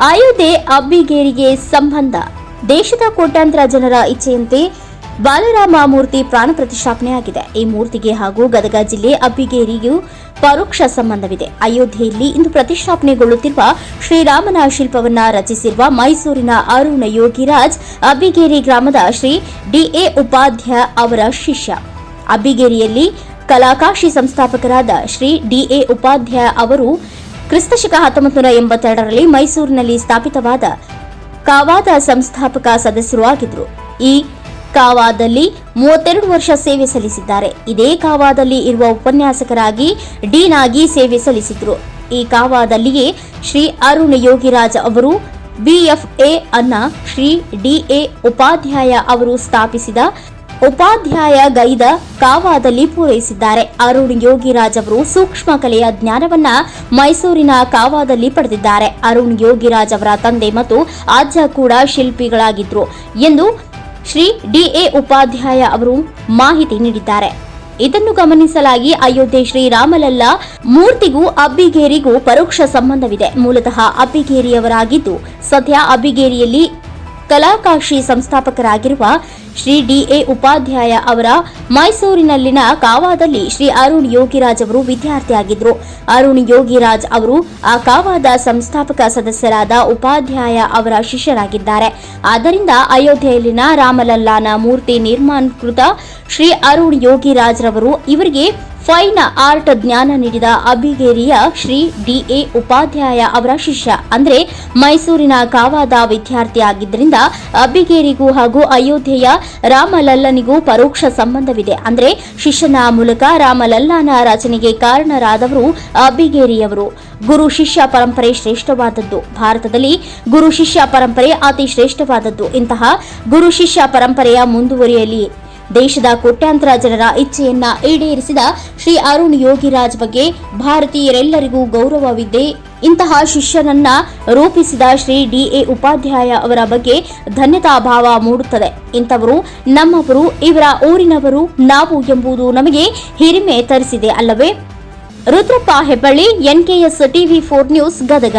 ಅಯೋಧ್ಯೆ ಅಬ್ಬಿಗೇರಿಗೆ ಸಂಬಂಧ. ದೇಶದ ಕೋಟ್ಯಾಂತರ ಜನರ ಇಚ್ಛೆಯಂತೆ ಬಾಲರಾಮ ಮೂರ್ತಿ ಪ್ರಾಣ ಪ್ರತಿಷ್ಠಾಪನೆಯಾಗಿದೆ. ಈ ಮೂರ್ತಿಗೆ ಹಾಗೂ ಗದಗ ಜಿಲ್ಲೆ ಅಬ್ಬಿಗೇರಿಗೂ ಪರೋಕ್ಷ ಸಂಬಂಧವಿದೆ. ಅಯೋಧ್ಯೆಯಲ್ಲಿ ಇಂದು ಪ್ರತಿಷ್ಠಾಪನೆಗೊಳ್ಳುತ್ತಿರುವ ಶ್ರೀರಾಮನ ಶಿಲ್ಪವನ್ನ ರಚಿಸಿರುವ ಮೈಸೂರಿನ ಅರುಣ ಯೋಗಿರಾಜ್ ಅಬ್ಬಿಗೇರಿ ಗ್ರಾಮದ ಶ್ರೀ ಡಿಎ ಉಪಾಧ್ಯಾಯ ಅವರ ಶಿಷ್ಯ. ಅಬ್ಬಿಗೇರಿಯಲ್ಲಿ ಕಲಾಕಾಶಿ ಸಂಸ್ಥಾಪಕರಾದ ಶ್ರೀ ಡಿಎ ಉಪಾಧ್ಯಾಯ ಅವರು ಕ್ರಿಸ್ತಶಕ ಹತ್ತೊಂಬತ್ತು ನೂರ ಎಂಬತ್ತೆರಡರಲ್ಲಿ ಮೈಸೂರಿನಲ್ಲಿ ಸ್ಥಾಪಿತವಾದ ಕಾವಾದ ಸಂಸ್ಥಾಪಕ ಸದಸ್ಯರು ಆಗಿದ್ರು. ಈ ಕಾವಾದಲ್ಲಿ ಮೂವತ್ತೆರಡು ವರ್ಷ ಸೇವೆ ಸಲ್ಲಿಸಿದ್ದಾರೆ. ಇದೇ ಕಾವಾದಲ್ಲಿ ಇರುವ ಉಪನ್ಯಾಸಕರಾಗಿ ಡೀನ್ ಆಗಿ ಸೇವೆ ಸಲ್ಲಿಸಿದ್ರು. ಈ ಕಾವಾದಲ್ಲಿಯೇ ಶ್ರೀ ಅರುಣ್ ಯೋಗಿರಾಜ್ ಅವರು ಬಿಎಫ್ಎ ಅನ್ನ ಶ್ರೀ ಡಿಎ ಉಪಾಧ್ಯಾಯ ಅವರು ಸ್ಥಾಪಿಸಿದ ಉಪಾಧ್ಯಾಯ ಗೈದ ಕಾವಾದಲ್ಲಿ ಪೂರೈಸಿದ್ದಾರೆ. ಅರುಣ್ ಯೋಗಿರಾಜ್ ಅವರು ಸೂಕ್ಷ್ಮ ಕಲೆಯ ಜ್ಞಾನವನ್ನ ಮೈಸೂರಿನ ಕಾವಾದಲ್ಲಿ ಪಡೆದಿದ್ದಾರೆ. ಅರುಣ್ ಯೋಗಿರಾಜ್ ಅವರ ತಂದೆ ಮತ್ತು ಅಜ್ಜ ಕೂಡ ಶಿಲ್ಪಿಗಳಾಗಿದ್ರು ಎಂದು ಶ್ರೀ ಡಿಎ ಉಪಾಧ್ಯಾಯ ಅವರು ಮಾಹಿತಿ ನೀಡಿದ್ದಾರೆ. ಇದನ್ನು ಗಮನಿಸಲಾಗಿ ಅಯೋಧ್ಯೆ ಶ್ರೀರಾಮಲಲ್ಲ ಮೂರ್ತಿಗೂ ಅಬ್ಬಿಗೇರಿಗೂ ಪರೋಕ್ಷ ಸಂಬಂಧವಿದೆ. ಮೂಲತಃ ಅಬ್ಬಿಗೇರಿಯವರಾಗಿದ್ದು ಸದ್ಯ ಅಬ್ಬಿಗೇರಿಯಲ್ಲಿ ಕಲಾಕಾಶಿ ಸಂಸ್ಥಾಪಕರಾಗಿರುವ ಶ್ರೀ ಡಿಎ ಉಪಾಧ್ಯಾಯ ಅವರ ಮೈಸೂರಿನಲ್ಲಿನ ಕಾವಾದಲ್ಲಿ ಶ್ರೀ ಅರುಣ್ ಯೋಗಿರಾಜ್ ಅವರು ವಿದ್ಯಾರ್ಥಿಯಾಗಿದ್ದರು. ಅರುಣ್ ಯೋಗಿರಾಜ್ ಅವರು ಆ ಕಾವಾದ ಸಂಸ್ಥಾಪಕ ಸದಸ್ಯರಾದ ಉಪಾಧ್ಯಾಯ ಅವರ ಶಿಷ್ಯರಾಗಿದ್ದಾರೆ. ಆದ್ದರಿಂದ ಅಯೋಧ್ಯೆಯಲ್ಲಿನ ರಾಮಲಲ್ಲಾನ ಮೂರ್ತಿ ನಿರ್ಮಾಣಕೃತ ಶ್ರೀ ಅರುಣ್ ಯೋಗಿರಾಜ್ ರವರು ಇವರಿಗೆ ಫೈನ್ ಆರ್ಟ್ ಜ್ಞಾನ ನೀಡಿದ ಅಬಿಗೇರಿಯ ಶ್ರೀ ಡಿಎ ಉಪಾಧ್ಯಾಯ ಅವರ ಶಿಷ್ಯ. ಅಂದ್ರೆ ಮೈಸೂರಿನ ಕಾವಾದ ವಿದ್ಯಾರ್ಥಿಯಾಗಿದ್ದರಿಂದ ಅಬ್ಬಿಗೇರಿಗೂ ಹಾಗೂ ಅಯೋಧ್ಯೆಯ ರಾಮಲಲ್ಲನಿಗೂ ಪರೋಕ್ಷ ಸಂಬಂಧವಿದೆ. ಅಂದ್ರೆ ಶಿಷ್ಯನ ಮೂಲಕ ರಾಮಲಲ್ಲನ ರಚನೆಗೆ ಕಾರಣರಾದವರು ಅಬ್ಬಿಗೇರಿಯವರು ಗುರು ಶಿಷ್ಯ ಪರಂಪರೆ ಶ್ರೇಷ್ಠವಾದದ್ದು. ಭಾರತದಲ್ಲಿ ಗುರು ಶಿಷ್ಯ ಪರಂಪರೆ ಅತಿ ಶ್ರೇಷ್ಠವಾದದ್ದು. ಇಂತಹ ಗುರು ಶಿಷ್ಯ ಪರಂಪರೆಯ ಮುಂದುವರಿಯಲಿ. ದೇಶದ ಕೋಟ್ಯಾಂತರ ಜನರ ಇಚ್ಛೆಯನ್ನ ಈಡೇರಿಸಿದ ಶ್ರೀ ಅರುಣ್ ಯೋಗಿರಾಜ್ ಬಗ್ಗೆ ಭಾರತೀಯರೆಲ್ಲರಿಗೂ ಗೌರವವಿದೆ. ಇಂತಹ ಶಿಷ್ಯನನ್ನ ರೂಪಿಸಿದ ಶ್ರೀ ಡಿಎ ಉಪಾಧ್ಯಾಯ ಅವರ ಬಗ್ಗೆ ಧನ್ಯತಾ ಭಾವ ಮೂಡುತ್ತದೆ. ಇಂಥವರು ನಮ್ಮವರು, ಇವರ ಊರಿನವರು ನಾವು ಎಂಬುದು ನಮಗೆ ಹಿರಿಮೆ ತರಿಸಿದೆ ಅಲ್ಲವೇ? Rudrappa Hebballi NKS TV four news, Gadag.